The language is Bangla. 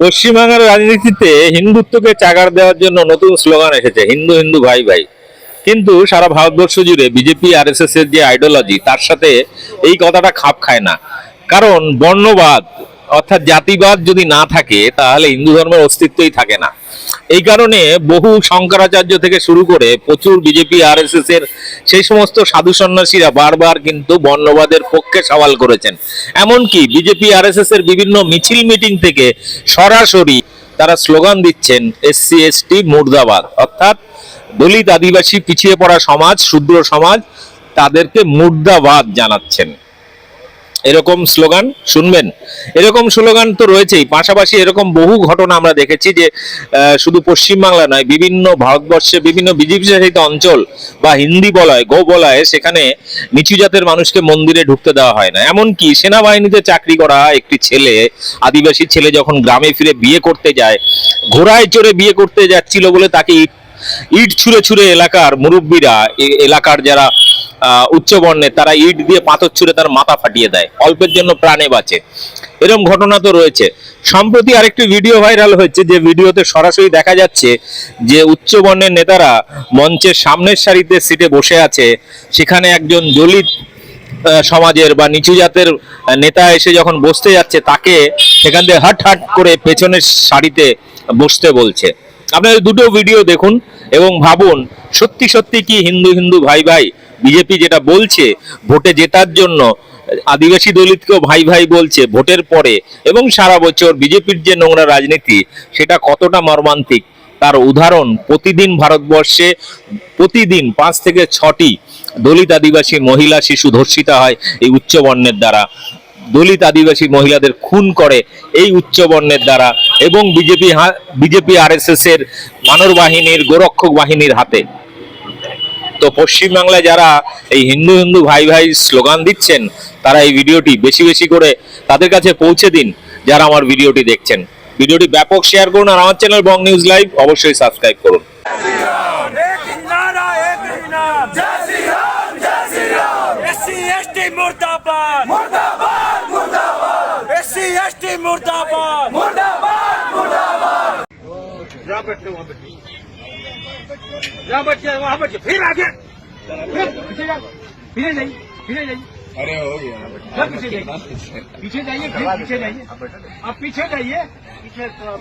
পশ্চিমবাংলার রাজনীতিতে হিন্দুত্বকে চাগার দেওয়ার জন্য নতুন স্লোগান এসেছে, হিন্দু হিন্দু, ভাই ভাই। কিন্তু সারা ভারতবর্ষ জুড়ে বিজেপি আর এস এর যে আইডিওলজি তার সাথে এই কথাটা খাপ খায় না। কারণ বর্ণবাদ, অর্থাৎ জাতিবাদ যদি না থাকে, তাহলে হিন্দু ধর্মের অস্তিত্বই থাকে না। এই কারণে বহু শঙ্করাচার্য থেকে শুরু করে প্রচুর বিজেপি আর এর সেই সমস্ত সাধু সন্ন্যাসীরা বারবার কিন্তু বর্ণবাদের পক্ষে সওয়াল করেছেন। এমনকি বিজেপি আর এর বিভিন্ন মিছিল মিটিং থেকে সরাসরি তারা স্লোগান দিচ্ছেন এসসি এসটি মুর্দাবাদ। অর্থাৎ দলিত আদিবাসী পিছিয়ে পড়া সমাজ, শূদ্র সমাজ, তাদেরকে মুর্দাবাদ জানাচ্ছেন। এরকম স্লোগান শুনবেন। এরকম স্লোগান তো রয়েছেই। পাশাপাশি এরকম বহু ঘটনা আমরা দেখেছি যে শুধু পশ্চিমবাংলা নয়, বিভিন্ন ভারতবর্ষে, বিভিন্ন বিজেপি শাসিত অঞ্চল বা হিন্দি বলয়, গো বলয় সেখানে নিচু জাতের মানুষকে মন্দিরে ঢুকতে দেওয়া হয় না। এমনকি সেনাবাহিনীতে চাকরি করা একটি ছেলে, আদিবাসী ছেলে যখন গ্রামে ফিরে বিয়ে করতে যায়, ঘোড়ায় চড়ে বিয়ে করতে যাচ্ছিল বলে তাকে ইট ছুঁড়ে ছুঁড়ে এলাকার মুরব্বীরা এলাকার যারা উচ্চ বর্ণের তারা ইট দিয়ে পাথর ছুঁড়ে তার মাথা ফাটিয়ে দেয়। অল্পের জন্য প্রাণে বাঁচে। এরকম ঘটনা তো রয়েছে। সম্প্রতি আরেকটি ভিডিও ভাইরাল হয়েছে, যে ভিডিওতে সরাসরি দেখা যাচ্ছে যে উচ্চ বর্ণের নেতারা মঞ্চের সামনের সারিতে সিটে বসে আছে। সেখানে একজন দলিত সমাজের বা নিচু জাতের নেতা এসে যখন বসতে যাচ্ছে, তাকে সেখান থেকে হাট হাট করে পেছনের সারিতে বসতে বলছে। আপনারা দুটো ভিডিও দেখুন এবং ভাবুন, সত্যি সত্যি কি হিন্দু হিন্দু ভাই ভাই বিজেপি যেটা বলছে, ভোটে জেতার জন্য আদিবাসী দলিতকেও ভাই ভাই বলছে ভোটের পরে এবং সারা বছর বিজেপির যে নোংরা রাজনীতি, সেটা কতটা মর্মান্তিক? তার উদাহরণ, প্রতিদিন ভারতবর্ষে প্রতিদিন পাঁচ থেকে ছটি দলিত আদিবাসী মহিলা শিশু ধর্ষিতা হয় এই উচ্চ বর্ণের দ্বারা। দলিত আদিবাসী মহিলাদের খুন করে এই উচ্চ বর্ণের দ্বারা এবং বিজেপি বিজেপি আর এস এর মানব বাহিনীর গোরক্ষক বাহিনীর হাতে। তো পশ্চিমবাংলায় যারা এই হিন্দু হিন্দু ভাই ভাই স্লোগান দিচ্ছেন তারা এই ভিডিওটি বেশি বেশি করে তাদের কাছে পৌঁছে দিন যারা আমার ভিডিওটি দেখছেন ভিডিওটি ব্যাপক শেয়ার করুন আর আমার চ্যানেল বং নিউজ লাইভ অবশ্যই সাবস্ক্রাইব করুন यहाँ बैठते वहाँ बैठे यहाँ बैठ जाए वहाँ बैठ जाए फिर आगे फिर पीछे जाओ पीछे जाइए पीछे जाइए अरे हो गया फिर पीछे जाइए पीछे जाइए फिर पीछे जाइए आप पीछे जाइए पीछे थोड़ा